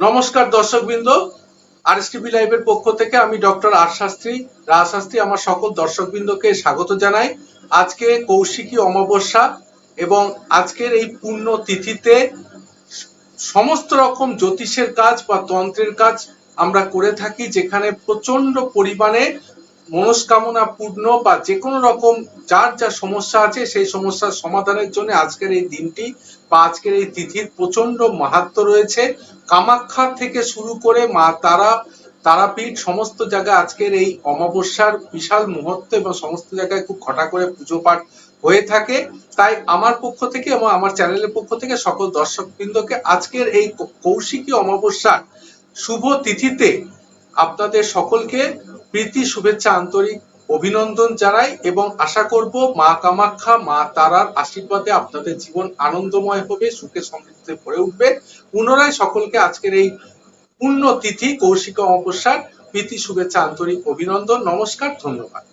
নমস্কার দর্শকবৃন্দ আর S TV লাইভের পক্ষ থেকে আমি ডক্টর আর শাস্ত্রী, রাজ শাস্ত্রী, আমার সকল দর্শকবৃন্দকে স্বাগত জানাই। আজকে কৌশিকী অমাবস্যা এবং আজকের এই পূর্ণ তিথিতে সমস্ত রকম জ্যোতিষের কাজ বা তন্ত্রের কাজ আমরা করে থাকি, যেখানে প্রচণ্ড পরিমাণে মনস্কামনা পূর্ণ বা যে কোনো রকম যার যা সমস্যা আছে সেই সমস্যার সমাধানের জন্য আজকের এই দিনটি বা আজকের এই তিথির প্রচণ্ড মাহাত্ম রয়েছে। কামাখ্যা থেকে শুরু করে মা তারা, তারাপীঠ সমস্ত জায়গায় আজকের এই অমাবস্যার বিশাল মুহূর্ত এবং সমস্ত জায়গায় খুব ঘটা করে পুজো পাঠ হয়ে থাকে। তাই আমার পক্ষ থেকে এবং আমার চ্যানেলের পক্ষ থেকে সকল দর্শকবৃন্দকে আজকের এই কৌশিকী অমাবস্যার শুভ তিথিতে আপনাদের সকলকে প্রীতি, শুভেচ্ছা, আন্তরিক অভিনন্দন জানাই এবং আশা করব মা কামাখ্যা, মা তারার আশীর্বাদে আপনাদের জীবন আনন্দময় হবে, সুখে সমৃদ্ধিতে ভরে উঠবে। পুনরায় সকলকে আজকের এই পূর্ণ তিথি কৌশিক অমাবস্যার প্রীতি, শুভেচ্ছা, আন্তরিক অভিনন্দন, নমস্কার, ধন্যবাদ।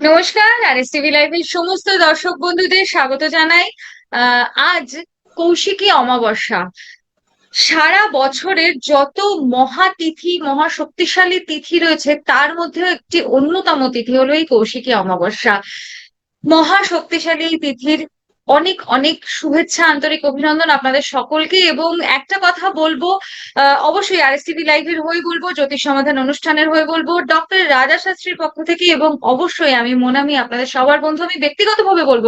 নমস্কার আর লাইভের সমস্ত দর্শক বন্ধুদের স্বাগত জানাই। আজ কৌশিকী অমাবস্যা। সারা বছরের যত মহাতিথি মহাশক্তিশালী তিথি রয়েছে, তার মধ্যে একটি অন্যতম তিথি হলো এই কৌশিকী অমাবস্যা। মহাশক্তিশালী তিথির অনেক অনেক শুভেচ্ছা, আন্তরিক অভিনন্দন আপনাদের সকলকে এবং একটা কথা বলব অবশ্যই আর এস টিভি লাইভের হয়ে বলব, জ্যোতিষ সমাধান অনুষ্ঠানের হয়ে বলব ডক্টর রাজা শাস্ত্রীর পক্ষ থেকে এবং অবশ্যই আমি মনামি আপনাদের সবার বন্ধু, আমি ব্যক্তিগতভাবে বলব,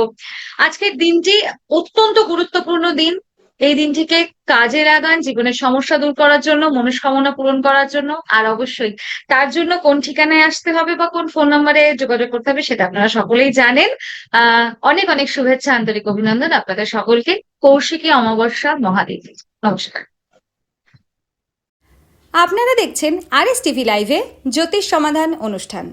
আজকের দিনটি অত্যন্ত গুরুত্বপূর্ণ দিন। এই দিনটিকে কাজে লাগান জীবনের সমস্যা দূর করার জন্য, মনস্কামনা পূরণ করার জন্য, আর অবশ্যই তার জন্য কোন ঠিকানায় আসতে হবে বা কোন ফোন নম্বরে যোগাযোগ করতে হবে সেটা আপনারা সকলেই জানেন। আহ, অনেক অনেক শুভেচ্ছা, আন্তরিক অভিনন্দন আপনাদের সকলকে। কৌশিকী অমাবস্যা মহাদেবী। নমস্কার। আপনারা দেখছেন আর এস টিভি লাইভে জ্যোতিষ সমাধান অনুষ্ঠান।